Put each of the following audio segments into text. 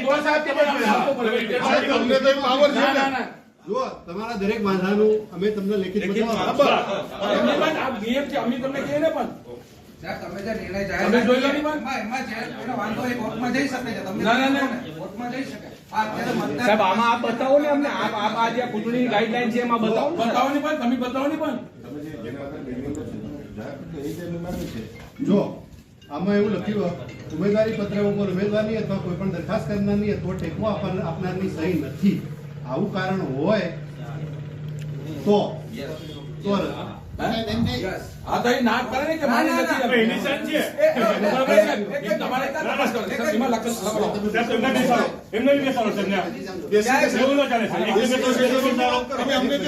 સાહેબ તમને તો છે ને. તમારા દરેક વાંધાનું અમે તમને લેખિત પણ આ નિયમ છે અમે તમને કહીએ ને પણ. તમે જે નિર્ણય જાહેર જોઈ લો કર્યો, ની વાત? એમાં- એમાં વાંધો એ કોર્ટમાં જઈ શકે છે. તમે ના, ના, ના. કોર્ટમાં જઈ શકે. આ અત્યારે મતદાર- સાહેબ આમાં આપ બતાવો ને અમને. આપ આપ આ જે ચૂંટણી ગાઈડલાઈન છે એમાં બતાવો બતાવો ની પણ તમે બતાવો ની પણ. જો આમાં એવું લખ્યું ઉમેદવારી પત્ર ઉપર ઉમેદવારની અથવા કોઈ પણ દરખાસ્ત કરનારની અથવા ટેકો આપનારની સહી નથી આવું કારણ હોય તો તો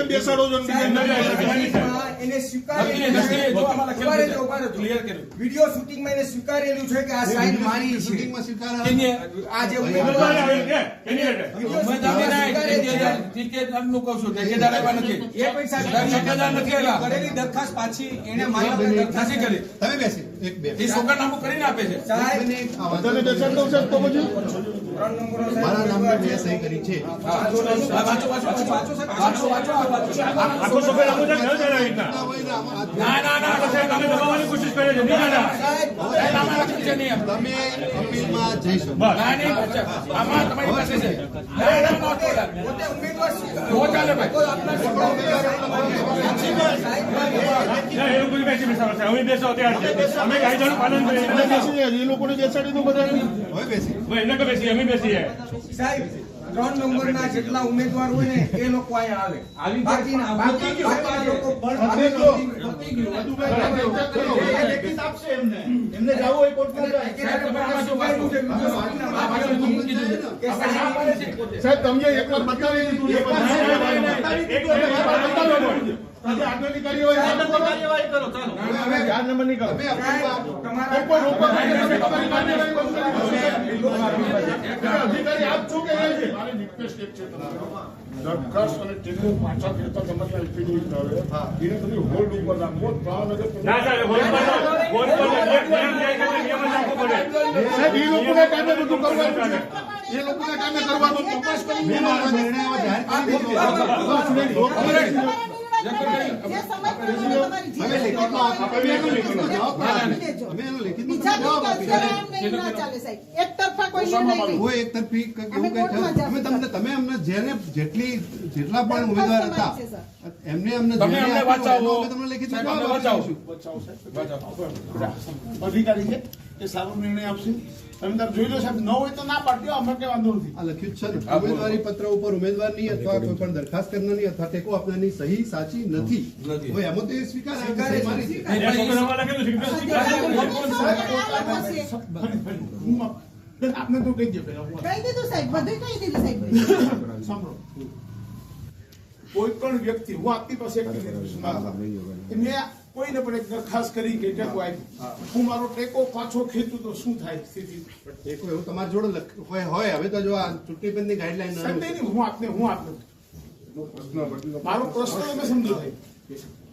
બેસાડો. એને સ્વીકારેલું. વીડિયો શૂટિંગમાં એને સ્વીકારેલું છે કે આ સાઈન મારી શૂટિંગમાં સ્વીકાર કેની? આ જે કરેલી દરખાસ્ત પાછી એને મારી દરખાસ્ત કરી. તમે બેસી. એક બે એ સોગંદનામું કરીને આપે છે વાંધો બેસાડી દઉં સાહેબ તો પછી ત્રણ નંબરો સાહેબ મારા નામની મેં સહી કરી છે વાંચો, વાંચો, વાંચો, વાંચો, વાંચો. આખો સભ્ય લાગુ છે, ન જાય આવી ના, ના, ના, તમે દબાવવાની કોશિશ કરે છે. છે નિયમ. તમે અપીલમાં જઈ શકો ના, નહીં, આમાં તમારી પાસે છે. ના, ના, ના, ના. પોતે ઉમેદવાર નો ચાલે ભાઈ. સાહેબ મારી. ના, બેસી બેસાડો, સાહેબ. અમે બેસો અત્યારે છે. અમે કાયદાનું પાલન કરીએ. બેસી એ લોકોને બેસાડી દો બધાને બેસી એને કે બેસીએ, અમે બેસીએ. સાહેબ ત્રણ નંબરના જેટલા ઉમેદવાર હોય ને એ લોકો અહીંયા આવે આવી બાકી બાકી લોકો પતી ગયો. એમને જવું હોય કોર્ટમાં ના. સાહેબ તમને એકવાર બતાવી દીધું છે ના, ના, ના, ના, ના. એક વાર બતાવી દીધું. આજે આગળની કાર્યવાહી ચાલુ. કરો. હવે ચાર નંબરની કરો તમારા કોઈ રોકવા માટે તમારી કાર્યવાહી અધિકારી આપ છો. કે એ છે. મારી રિક્વેસ્ટ એક છે દરખાસ્ત અને ટેકો પાછા ફેરતા તમારી આ આવે. એને તમે હોલ્ડ ઉપર રાખો. ભાવનગર ના, સાહેબ, હોલ પર જાઓ. પર એક નિયમ જાય છે, નિયમ રાખવો પડે. સાહેબ એ લોકોના કામે બધું કરવાનું છે. એ લોકોના કામે કરવાનું તપાસ કરી નિર્ણય જાહેર કરી દીધો. તમે અમને જેને જેટલી જેટલા પણ ઉમેદવાર હતા એમને અમને તમને. અધિકારી છે એ સારો નિર્ણય આપશે? તમે જોઈ લો સાહેબ ન હોય તો ના પાડજો અમે કઈ વાંધો નથી. આ લખ્યું છે ઉમેદવારી પત્ર ઉપર ઉમેદવારની અથવા કોઈ પણ દરખાસ્ત કરનારની અથવા ટેકો આપનારની સહી સાચી નથી. હવે એમાં તો એ સ્વીકારે આપને તો કહી દે કહી દીધું સાહેબ બધું કહી દીધું સાહેબ. સાંભળો. કોઈ પણ વ્યક્તિ હું આપની પાસે મેં કોઈને પણ એક દરખાસ્ત કરી કે ટેકો આપ્યો. હું મારો ટેકો પાછો ખેંચું તો શું થાય સ્થિતિ? ટેકો એવું તમારી જોડે હોય હોય. હવે તો જો આ ચૂંટણી પંચની ગાઈડલાઈન નહીં, હું આપને હું આપને. મારો પ્રશ્ન તમે સમજો.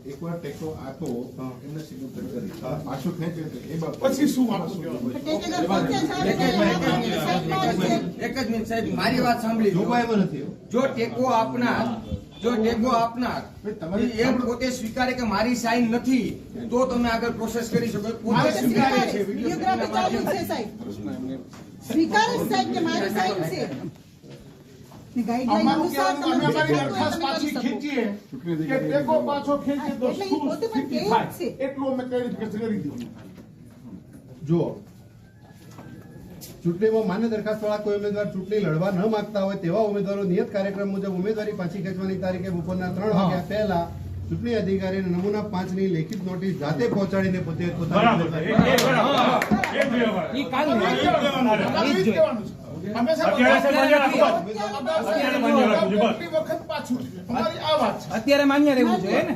એકવાર ટેકો આપો એમને સિગ્નેચર કરી પાછું ખેંચે એ પછી શું આપું. એક જ મિનિટ. સાહેબ મારી વાત સાંભળી. જોગવાઈમાં નથી. જો ટેકો આપનાર જો ટેકો આપનાર એ પોતે સ્વીકારે કે મારી સાઈન નથી તો તમે આગળ પ્રોસેસ કરી શકો. પોતે સ્વીકારે છે સ્વીકારે સાહેબ કે મારી સાઈન છે? જે ચૂંટણીમાં માન્ય દરખાસ્ત વાળા કોઈ ઉમેદવાર ચૂંટણી લડવા ન માંગતા હોય તેવા ઉમેદવારો નિયત કાર્યક્રમ મુજબ ઉમેદવારી પાછી ખેંચવાની તારીખે બપોરના ત્રણ વાગ્યા પહેલા ચૂંટણી અધિકારીને નમૂના પાંચની લેખિત નોટિસ જાતે પહોંચાડીને પોતે અત્યારે માન્ય રહેવું જોઈએ ને?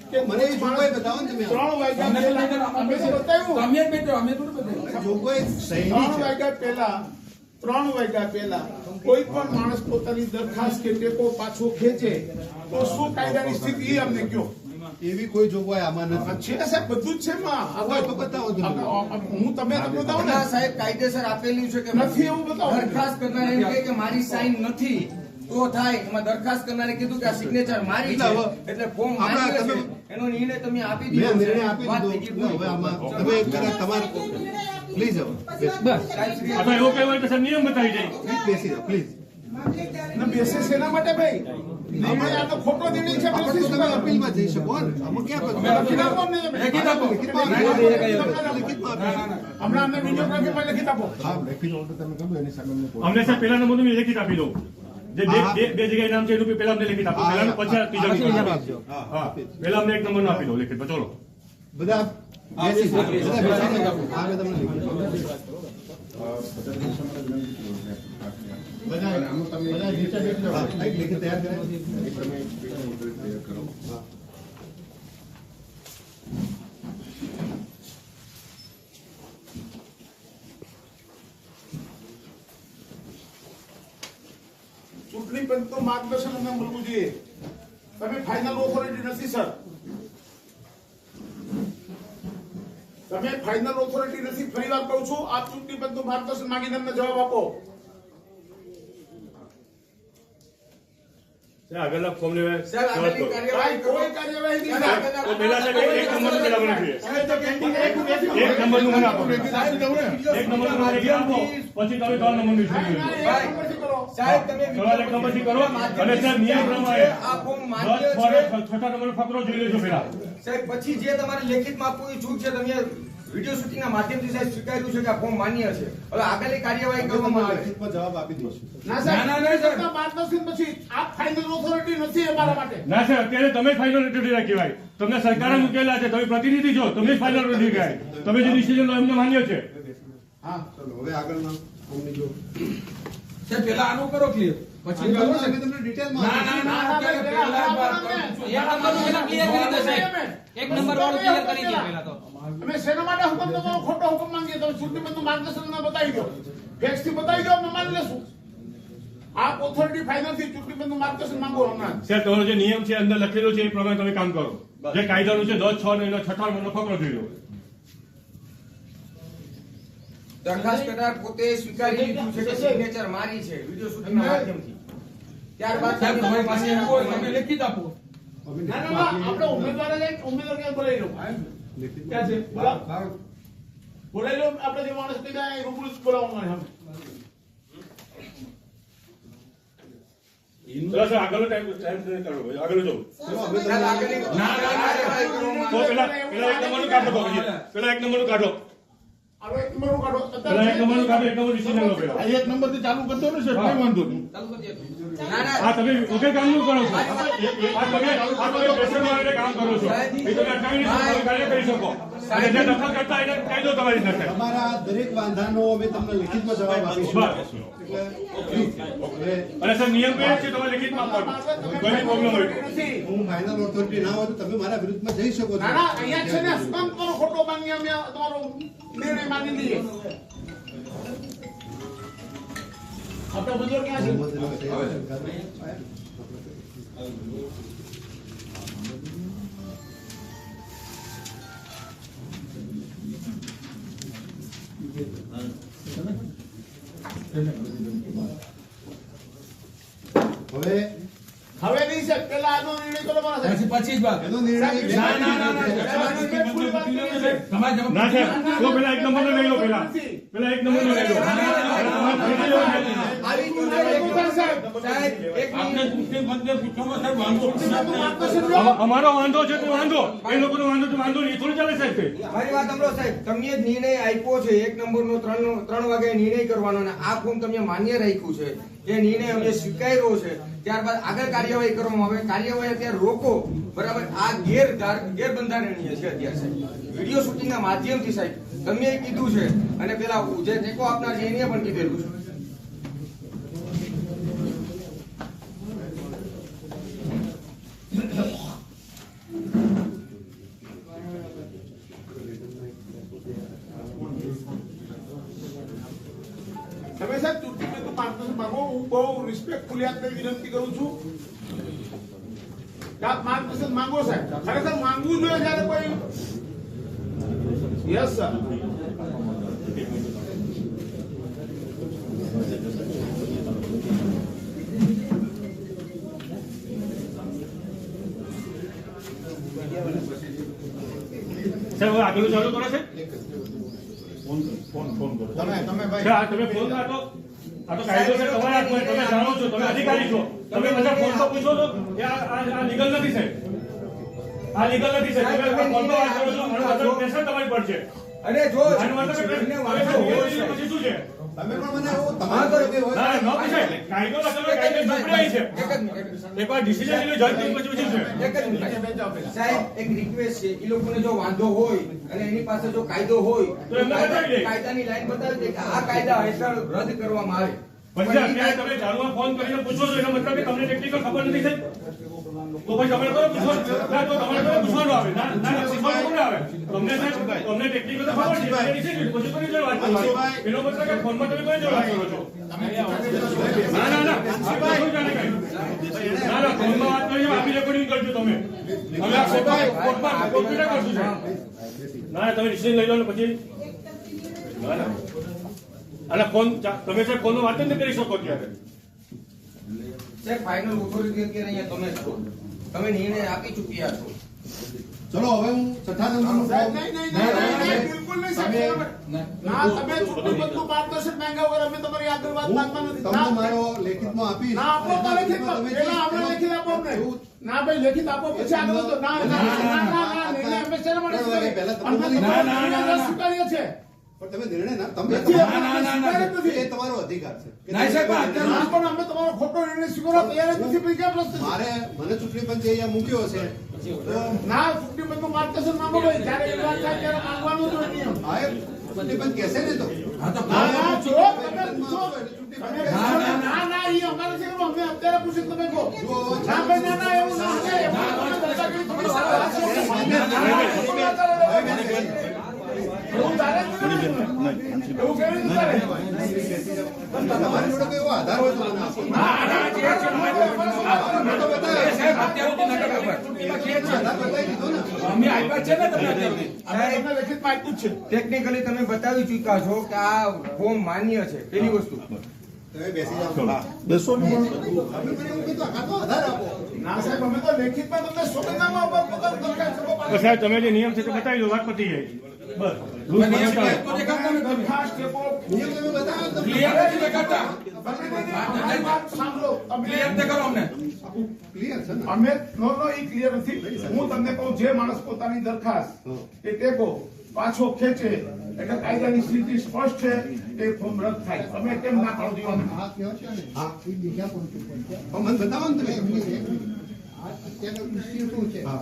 કે મને જોગવાઈ બતાવો તમે. ત્રણ વાગ્યા અમે તો બતાવ્યું. અમે બેઠો અમે થોડું બતાવ્યું. જોગવાઈ ત્રણ વાગ્યા પહેલા ત્રણ વાગ્યા પહેલા કોઈ પણ માણસ પોતાની દરખાસ્ત કે ટેકો પાછો ખેંચે તો શું કાયદાની સ્થિતિ એ અમને કયો એવી કોઈ જોગવાઈ આમાં નથી. છે સાહેબ બધું જ છે તો બતાવો તમે. હું તમને તો ને સાહેબ કાયદેસર આપેલું છે કે નથી એવું બતાવો. દરખાસ્ત કરનાર એમ કહે કે મારી સાઈન નથી તો થાય. એમાં દરખાસ્ત કરનારે કીધું કે આ સિગ્નેચર મારી છે. એટલે ફોર્મ તમે- એનો નિર્ણય તમે આપી દીધો છે. નિર્ણય આપી દીધો. હવે આમાં તમે એક જરા તમારે પ્લીઝ હવે બસ. આપણે એવું કહેવાય તો સર નિયમ બતાવી જાય. પ્લીઝ બેસી જાઓ પ્લીઝ. ના બેસે સેના માટે ભાઈ? લખી અમને લખી પેલા નંબરનું મેં લેખિત આપી દઉં. જે બે. બે- બે જગ્યાએ નામ છે એનું પહેલા અમને લેખિત આપો પહેલા પછી ત્રીજા આપજો. આપજો. હા પહેલા અમને એક નંબર આપી દો લેખિત ચલો બધા બધા તૈયાર જાઓ. હા, મેં તમને લીધું. બધા દિવસોમાં વિનંતી કરું છું. બધા આમાં તમે બધા નીચે બેસી જાઓ. હા, એક લેખિત તૈયાર કરે એક તમે પેપર ઓર્ડર તૈયાર કરો ચૂંટણી પંચનું માર્ગદર્શન અમને મળવું જોઈએ. તમે ફાઇનલ ઓથોરિટી નથી સર તમે ફાઇનલ ઓથોરિટી નથી ફરી વાર કહું છું આપ ચૂંટણી પંચનું માર્ગદર્શન માંગીને અમને જવાબ આપો. આગળના. કાર્યવાહી ભાઈ, કોઈ કાર્યવાહી નહીં સાહેબ એક- એક નંબરનું પેલા મને જોઈએ. એક બેસી એક મને આપો. એક નંબરનું મને લેખિત આપો પછી તમે ત્રણ issue ના, સાહેબ તમે સવાલ કરો. અને સાહેબ નિયમ પ્રમાણે આ ફોર્મ માન્ય છે? છઠ્ઠા નંબરનો ફકરો જોઈ લેજો પેલા. સાહેબ પછી જે તમારે લેખિતમાં આપવું એ છૂટ છે તમે વીડિયો શૂટિંગના માધ્યમથી સાહેબ સ્વીકાર્યું છે કે આ ફોર્મ માન્ય છે? હવે આગળની કાર્યવાહી કરવામાં આવે. લેખિતમાં જવાબ આપી દઈશું. ના, સાહેબ, ના, ના, ના, સાહેબ. માર્ગદર્શન પછી આપ ફાઇનલ ઓથોરિટી નથી અમારા માટે. ના સર અત્યારે તમે ફાઇનલ ઓથોરિટી કહેવાય. તમને સરકારે મૂકેલા છે તમે પ્રતિનિધિ છો તમે ફાઇનલ ઓથોરિટી કહેવાય. તમે જે ડિસિઝન એમને માન્ય છે. હા ચલો હવે આગળના ફોર્મની જો. સાહેબ, પેલા આનું કરો ક્લિયર પછી કરો અમે ને. તમને ડિટેલમાં ના, ના, ના, અત્યારે પેલા જ વાત કરું છું. એક નંબરનું પેલા clear કરી દો સાહેબ. એક નંબર વાળું ક્લિયર કરી દો પેલા તો. અમે શેના માટે હુકમ તમારો ખોટો હુકમ માંગીએ? તમે ચૂંટણી પંચનું માર્ગદર્શન બતાવી દો. ફેક્સથી બતાવી દો અમે માની લેશું આપ ઓથોરિટી ફાઇનલથી ચૂંટણી પંચનું માર્ગદર્શન માંગો હમણાં. સર તમારો જે નિયમ છે અંદર લખેલો છે એ પ્રમાણે તમે કામ કરો. જે કાયદાનું છે દસ છ ને એનો છઠ્ઠા નંબરનો ફકરો જોઈ લો. દરખાસ્ત કરનાર પોતે સ્વીકારી લીધું છે કે સિગ્નેચર મારી છે વીડિયો શૂટિંગના માધ્યમથી. ત્યારબાદ સાહેબ, તમારી પાસે તમે લેખિત આપો. ના ના આપણે ઉમેદવાર જ ઉમેદવાર કે બોલાઈ લો ક્યાં છે? બોલાવો. બોલાવી લો આપણે જે માણસ કીધા એ રૂબરૂ બોલાવવાનું હોય ચલો ટાઈમ ટાઈમ કરો આગળ જો ના, ના. પેલા એક નંબર કાઢો પેલા એક નંબરનું કાઢો. એક નંબર કાઢો એક નંબરનું કાઢો એક નંબર ડિસિઝન લો પેલા. એક નંબરથી ચાલુ કરતો ને સર કઈ વાંધો નહીં. ના ના. આ તમે વગર કામનું કરો છો. આ તમે આ તમે પ્રેશર મારીને કામ કરો છો. એ તમે અટકાવી નહીં શકો, તમે કાર્ય કરી શકો. અને જે દખલ કરતા એને કાયદો તમારી નથી તમારા દરેક વાંધાનો અમે તમને લિખિતમાં જવાબ આપીશું. બસ. એટલે પ્લીઝ હવે અને સર નિયમ તો એ જ છે તમારે લેખિતમાં આપવાનું કોઈ પ્રોબ્લેમ હોય તો. નથી. હું ફાઇનલ ઓથોરિટી ના હોય તો તમે મારા વિરુદ્ધમાં જઈ શકો છો. ના ના અહીંયા છે ને સ્કંદ કરો ખોટો માંગી અમે તમારો નિર્ણય માની લઈએ. આપણે બધો ક્યાં છે? હવે હવે નહીં સાહેબ પેલા આનો નિર્ણય કરો પછી જ વાત એનો નિર્ણય ના ના ના ના તમારે જવાબ ના સાહેબ અમારો વાંધો છે વાંધો. એ લોકોનો વાંધો તો વાંધો નહીં. થોડું ચાલે સાહેબ મારી વાત સાંભળો સાહેબ તમે નિર્ણય આપ્યો છે એક નંબરનો ત્રણ ત્રણ વાગે નિર્ણય કરવાનો અને આ ફોર્મ તમે માન્ય રાખ્યું છે. એ નિર્ણય અમે સ્વીકાર્યો છે ત્યારબાદ આગળ કાર્યવાહી કરવામાં આવે. કાર્યવાહી અત્યારે રોકો. બરાબર? આ ગેર ગેરબંધારણીય છે અત્યારે સાહેબ. વીડિયો શૂટિંગના માધ્યમથી સાહેબ તમે કીધું છે. અને પેલા જે ટેકો આપનાર છે એને પણ કીધેલું છે તમે સાહેબ ચૂંટણી તો માર્ગદર્શન માંગો હું બહુ રિસ્પેક્ટફુલી આપને વિનંતી કરું છું. કે આપ માર્ગદર્શન માંગો સાહેબ. ખરેખર માંગવું જોઈએ જ્યારે કોઈ યસ સર સાહેબ આગળ ચાલુ કરો છે? તમે તમે ભાઈ આ તમે ફોન કાઢો. આ છે, તમારા તમે જાણો છો, તમે અધિકારી છો. તમે બધા ફોન પૂછો છો આ લીગલ નથી સાહેબ. આ લીગલ નથી સાહેબ. તમે ફોન તો વાત કરો છો અને તમારી છે. અને જો આનું વાંધો હોય. પછી શું છે? તમે પણ મને એવું તમારે ના ના, ન પૂછાય કાયદો લખેલો કાયદો ચોપડાઈ છે. એક જ મિનિટ. એકવાર ડિસિઝન લઈ જજ પછી પછી શું છે? એક જ મિનિટ. સાહેબ એક રિક્વેસ્ટ છે. એ લોકોને જો વાંધો હોય અને એની પાસે જો કાયદો હોય તો એમને બતાવી દે. કાયદાની લાઈન બતાવી દે કે આ કાયદા હેઠળ રદ કરવામાં આવે. પછી અત્યારે તમે ચાલુમાં ફોન કરીને પૂછો છો એનો મતલબ કે તમને ટેકનિકલ ખબર નથી સાહેબ? તો તમારે ના તો તમારે કયો પૂછવાનું આવે. ના ના ના, પૂછવાનું આવે? તમને સાહેબ તમને ટેકનિકલ તો ખબર છે એટલે નીચે જ પછી કોની જોડે વાત કરો એનો મતલબ કે ફોનમાં તમે કોની જોડે વાત કરો છો. ના ના ના? ના ના ફોનમાં વાત કરી આપી રેકોર્ડિંગ કરજો તમે. હવે આ કોર્ટમાં કોર્ટમાં કોમ્પ્યુટર કરશું ના ના તમે ડિસિઝન લઈ લો ને પછી. ના ના. અને ફોન તમે સાહેબ ફોન વાત જ નહીં કરી શકો ત્યારે સાહેબ ફાઇનલ ઓથોરિટી અત્યારે અહીંયા તમે છો તમે નિર્ણય આપી ચૂક્યા છો ચલો હવે હું છઠ્ઠા સાહેબ, નહીં, નહીં, નહીં, નહીં, નહીં, બિલકુલ નહીં, સાહેબ. તમે- ના તમે ચૂંટણી પંચનું માર્ગદર્શન માંગ્યા વગર અમે તમારી આગળ વાત માંગતા નથી તમને ના, મારો લેખિતમાં આપી ના આપો તો લેખિત પેલા આપણે લેખિત આપો અમને ના ભાઈ લેખિત આપો પછી આગળ તો ના ના ના ના ના નિર્ણય અમે શેના માટે ના, ના, ના, ના. સ્વીકારીએ છીએ. પણ તમે નિર્ણય ના. એ તમારો અધિકાર છે કે સાહેબ, અત્યારે પણ અમે તમારો ખોટો નિર્ણય સ્વીકારવા તૈયાર જ નથી પછી ક્યાં મારે મને ચૂંટણી પંચે અહીંયા મૂક્યો છે ના ચૂંટણી પંચનું માર્ગદર્શન માંગો ભાઈ જ્યારે એ વાત થાય ત્યારે માંગવાનું જ નિયમ આ ચૂંટણી પંચ કહેશે ને તો હા તો ના, ના, જો તમે પૂછો. ના, ના, ના, ના, અમારે છે અમે અત્યારે પૂછી તમે કહો. ના, ભાઈ, ના, ના, એવું ના છે. ટેકનિકલી તમે બતાવી ચુક્યા છો કે આ ફોર્મ માન્ય છે. પેલી વસ્તુ. તમે બેસી. સાહેબ તમે જે નિયમ છે તે બતાવી દો વાત પતી જાય. માણસ પોતાની દરખાસ્ત એ પાછો ખેંચે એટલે કાયદાની સ્થિતિ સ્પષ્ટ છે એ ફોર્મ રદ થાય તમે કેમ ના? હા પણ મને બતાવો ને તમે હા.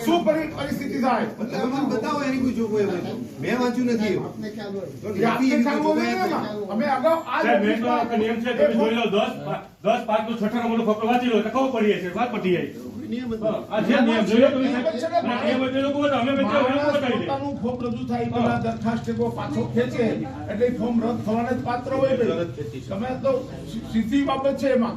શું પરી- પરિસ્થિતિ થાય. તમે મને બતાવો એની કોઈ જોગવાઈ હોય મેં વાંચ્યું નથી આપને ખ્યાલ હોવો જોઈએ ને એમાં. અમે અગાઉ આ મેં તો આ નિયમ છે તમે જોઈ લો દસ પા- દસ પાંચ નો છઠ્ઠા નંબરનો ફકરો વાંચી લો એટલે ખબર પડી જાય છે વાત પતી જાય નિયમ આ જે નિયમ સાહેબ. આ નિયમ એટલે અમે બધા અમે લોકો બતાવી દે પોતાનું ફોર્મ રજૂ થાય પેલા પહેલા દરખાસ્ત પાછો ખેંચે. એટલે ફોર્મ રદ થવાને જ પાત્ર હોય. તમે તો સીધી બાબત છે એમાં.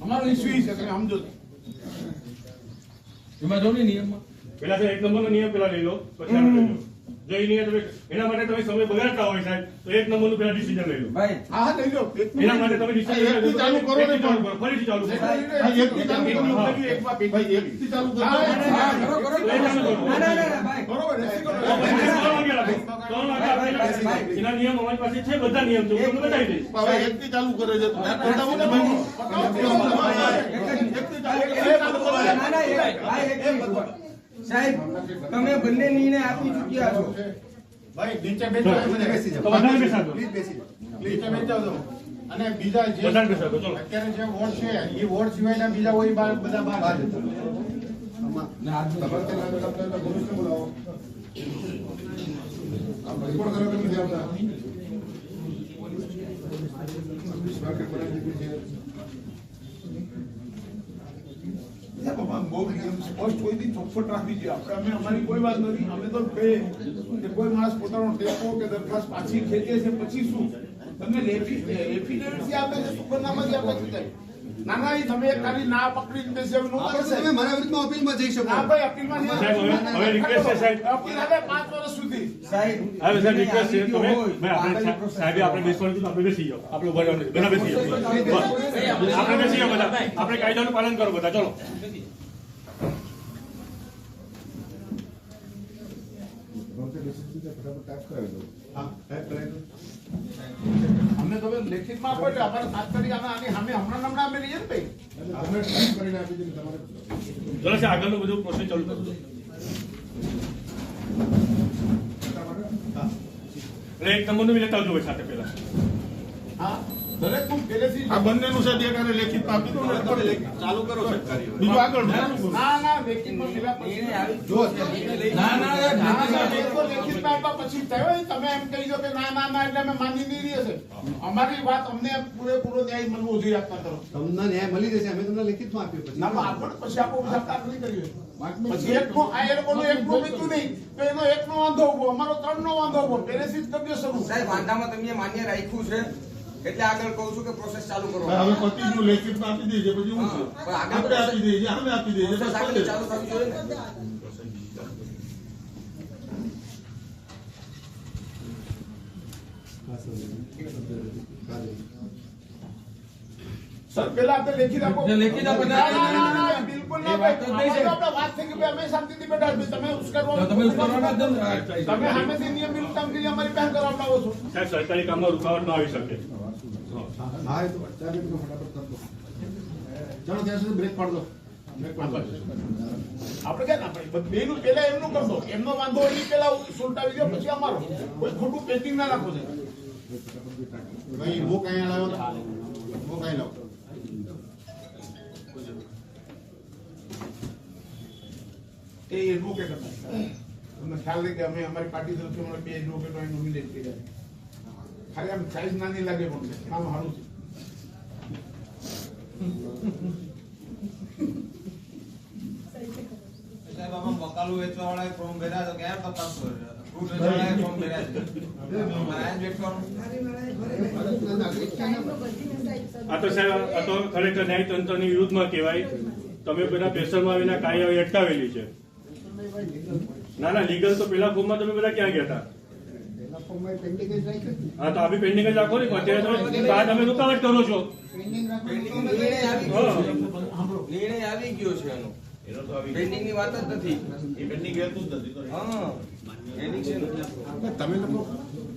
અમારો ઇસ્યુ છે તમે સમજો એમાં જો ને નિયમમાં? પેલા તો એક નંબરનો નિયમ પેલા લઈ લો પછી આગળ લઈ લો જઈ નહીં તમે એના માટે તમે સમય બગાડતા હોય સાહેબ તો એક નંબરનું પહેલા ડિસિઝન લઈ લો ભાઈ હા હા લઈ લો એના માટે તમે ડિસિઝન ચાલુ કરો ને ચાલુ કરો ફરીથી ચાલુ કરો એકથી ચાલુ કરો. ભાઈ, એકથી ચાલુ કરો. કરો, કરો, કરો. લઈ ચાલુ કરો. ના, ના, ના, ના, ભાઈ. બરોબર, એસી કરો. ત્રણ વાગે લાગો. ત્રણ વાગે આપેલા છે. એના નિયમ અમારી પાસે છે બધા નિયમ છે હું તમને બતાવી દઈશ હવે એકથી ચાલુ કરે છે બતાવો ને ભાઈ. એકથી ચાલુ. ના, ના, ભાઈ. સાહેબ તમે બંને નિર્ણય આપી ચૂક્યા છો. ભાઈ નીચે બેસી જાઓ. પ્લીઝ બેસી જાઓ. નીચે બેસી જાઓ અને બીજા જે અત્યારે જે વોર્ડ છે એ વોર્ડ સિવાયના બીજા હોય બહાર- બધા બહાર બહાર છે. જતા રહો. આમાં તમારે ત્યાં આગળ આપણે એના પુરુષને બોલાવો. આપણે રિપોર્ટ કરવા કેમ નથી આવતા? માર્કેટ બનાવી દીધી છે. એટલે બાબા, બહુ એકદમ સ્પષ્ટ હોયથી ચોખ્ખો રાખવી જોઈએ. આપણે અમે અમારી કોઈ વાત નથી. અમે તો કહીએ કે કોઈ માણસ પોતાનો ટેકો કે દરખાસ્ત પાછી ખેંચે છે પછી શું? તમને એફિડેવિટ આપે છે શુકરનામાથી આપે છે ના ના એ તમે ખાલી ના પકડીને બેસી આવી આ તમે મારા વિરુદ્ધમાં અપીલમાં જઈ શકો. ના ભાઈ અપીલમાં સાહેબ, હવે- હવે છે, સાહેબ. અપીલ હવે પાંચ વર્ષ સુધી. સાહેબ હવે સાહેબ રિક્વેસ્ટ છે તમે ભાઈ આપણે હોય, આપણે બેસવાનું કીધું આપણે બેસી જાઓ. આપણે ઊભા રહેવાનું બધા બેસી જાઓ. આપણે બેસી જાઓ બધા. આપણે કાયદાનું પાલન કરો બધા. ચલો. અમને તમે લેખિતમાં આપો એટલે અમારે આના આની સામે હમણાં હમણાં અમે લઈએ ને ભાઈ. એટલે અમે ટાઈપ કરીને આપી દઈએ તમારે. ચલો છે આગળનું બધું પ્રોસેસ ચાલુ એટલે એક નંબરનું બી લેતા આવજો સાથે પહેલા. હા. દરેકનું પહેલેથી આ બંનેનું છે દેખાને લેખિત આપી દો ને ચાલુ કરો બીજું આગળ ના ના લેખિતમાં પેલા પછી નિર્ણય આવી જો ના ના ના, ના, એ તો લેખિતમાં આપ્યા પછી જ તમે એમ કહી દો કે ના ના ના એટલે અમે માની નહીં રહીએ છે અમારી વાત અમને પૂરેપૂરો ન્યાય મળવો જોઈએ આપના તરફ તમને ન્યાય મળી જશે અમે તમને લિખિતમાં આપ્યું પછી ના પણ આપણે પછી આપો સરકાર નહીં કરીએ પછી એકનો આ એ લોકોનું એકનું બીજું નહીં તો એનો એકનો વાંધો ઊભો અમારો ત્રણનો વાંધો ઊભો પહેલેથી જ કબજે શરૂ સાહેબ વાંધામાં તમે માન્ય રાખ્યું છે એટલે આગળ કહું છું કે પ્રોસેસ ચાલુ કરો. હવે આપી દેજે પછી હું છે આપણે આપી દેજે અમે આપી દેજે આગળ ચાલુ થવી જોઈએ ને. સર પેલા આપણે લેખિત આપો. લેખિત આપો, ના ના ના ના, બિલકુલ ના વાત ભાઈ. થઈ છે. આપણે વાત થઈ કે ભાઈ. અમે શાંતિથી બેઠા. તમે તો તમે નિયમ કામગીરી અમારી પાસે કરાવડાવો છો. સાહેબ સરકારી કામમાં રૂકાવટ ન આવી શકે. હા એ તો ચા બી બધું ફટાફટ કરી દો ચાલો ત્યાં સુધી બ્રેક પાડ દો. બ્રેક પાડ આપણે કે ના પાડીએ? બેયનું પેલા એમનું કરતો એમનો વાંધો એ પહેલા સુલટાવી દો પછી અમારો. કોઈ ખોટું પેકિંગ ના રાખો છે ભાઈ બુક અહીંયા લાવો બુક અહીં લાવો? એ એડવોકેટ હતા. તમને ખ્યાલ નહીં કે અમે અમારી પાર્ટી તરફથી બે એડવોકેટો નોમિનેટ કર્યા. ખાલી આમ સાઈઝ નાની લાગે પણ. નામ સારું છે. સાહેબ આમાં મકાલુ વેચવા વાળા ફોર્મ ભર્યા તો ક્યાં તપાસ ફ્રૂટ વેચવા વાળા ફોર્મ ભર્યા આ તો સાહેબ તો ખરેખર ન્યાયતંત્રની વિરુદ્ધમાં કહેવાય. તમે બધા પ્રેશરમાં આવીને કાર્યવાહી અટકાવેલી છે. ના ના લીગલ તો પેલા ફોર્મમાં તમે બધા ક્યાં ગયા હતા? હા તો આ પેન્ડિંગ જ રાખો ને અત્યારે તમે તો તમે રૂકાવટ કરો છો. નિર્ણય આવી ગયો છે. નિર્ણય આવી ગયો છે એનો. પેન્ડિંગની વાત જ નથી. હા. પેન્ડિંગ છે તમે લોકો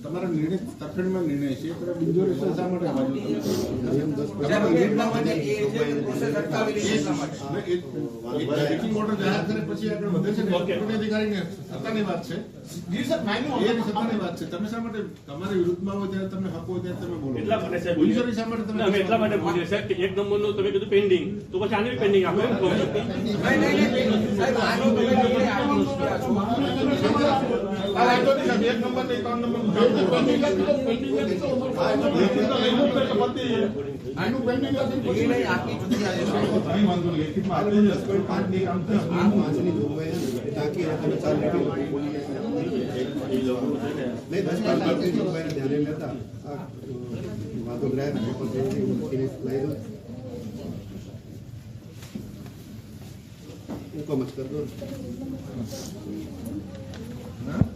તમારા નિર્ણય તરફેણમાં નિર્ણય છે બિનજોરી છે શા માટે બાજુ નિયમ દસ સાહેબ, અમે એટલા માટે એ છે કે પ્રોસેસ અટકાવેલી છે એટલા માટે. લેખિત ઓર્ડર જાહેર કરે પછી આગળ વધે છે ચૂંટણી અધિકારીને સત્તાની વાત છે. જી સર એ સત્તાની વાત છે. તમે શા માટે તમારી વિરુદ્ધમાં હોય ત્યારે તમે હકો હોય ત્યારે તમે બોલો. એટલા માટે સાહેબ બોલી શા માટે તમે અમે એટલા માટે બોલીએ સાહેબ કે એક નંબરનું તમે કીધું પેન્ડિંગ તો પછી આને પેન્ડિંગ આપો એમ કહું. છું. નહીં, નહીં, નહીં. સાહેબ આનો તમે નિર્ણય આપી ચૂક્યા છો આ વાંધો નહીં સાહેબ, એક નંબર નહીં ત્રણ નંબર પેન્ડિંગ હતી તો પેન્ડિંગ